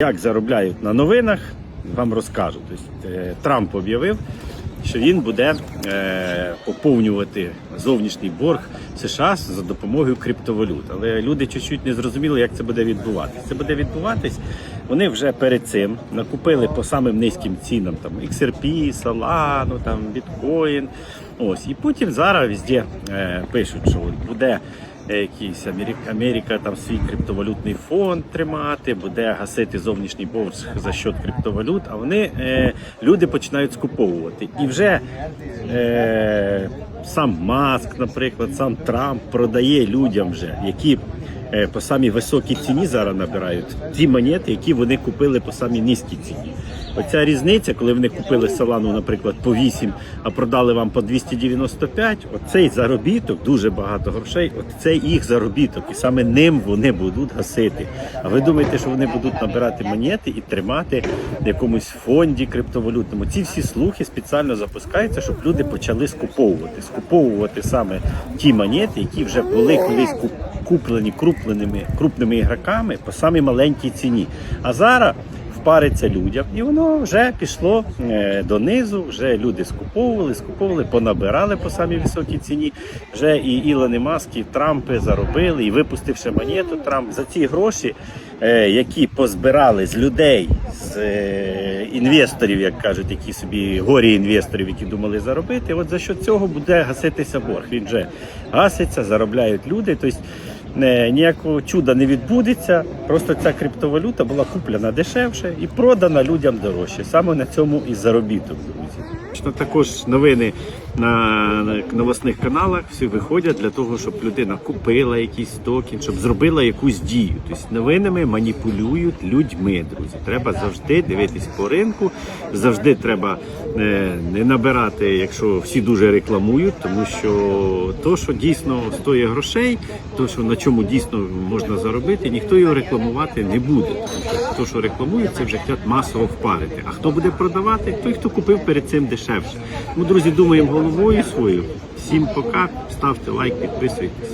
Як заробляють на новинах, вам розкажу. Тобто, е, Трамп об'явив, що він буде е, поповнювати зовнішній борг США за допомогою криптовалют. Але люди чуть-чуть не зрозуміли, як це буде відбуватися. Це буде відбуватись. Вони вже перед цим накупили по самим низьким цінам там XRP, Solana, там Bitcoin. Ось і потім зараз везде е, пишуть, що буде якийсь Америка, Америка там свій криптовалютний фонд тримати, буде гасити зовнішній борг за счет криптовалют, а вони е, люди починають скуповувати. І вже е, сам Маск, наприклад, сам Трамп продає людям вже, які по самій високій ціні зараз набирають ті монети, які вони купили по самій низькій ціні. Оця різниця, коли вони купили Солану, наприклад, по 8, а продали вам по 295, оцей заробіток, дуже багато грошей, це їх заробіток, і саме ним вони будуть гасити. А ви думаєте, що вони будуть набирати монети і тримати в якомусь фонді криптовалютному? Ці всі слухи спеціально запускаються, щоб люди почали скуповувати, скуповувати саме ті монети, які вже були колись куп- куплені крупними, крупними ігроками по самій маленькій ціні. А зараз впариться людям, і воно вже пішло е, донизу. Вже люди скуповували, скуповували, понабирали по самій високій ціні. Вже і Ілони Маск, і Трампи заробили, і випустивши монету Трамп за ці гроші, е, які позбирали з людей, з е, інвесторів, як кажуть, які собі горі інвесторів, які думали заробити. От за що цього буде гаситися борг. Він вже гаситься, заробляють люди. Тобто не, ніякого чуда не відбудеться. Просто ця криптовалюта була куплена дешевше і продана людям дорожче. Саме на цьому і заробіток, друзі. Також новини на новосних каналах всі виходять для того, щоб людина купила якийсь токен, щоб зробила якусь дію. Тобто новинами маніпулюють людьми, друзі. Треба завжди дивитись по ринку, завжди треба не набирати, якщо всі дуже рекламують, тому що то, що дійсно стоїть грошей, то, що на чому дійсно можна заробити, ніхто його рекламувати не буде. Тому то, що рекламують, це вже хочуть масово впарити. А хто буде продавати? Той, хто купив перед цим дешевше. Ну, друзі, думаємо головою свою. Всім пока, ставте лайк, підписуйтесь.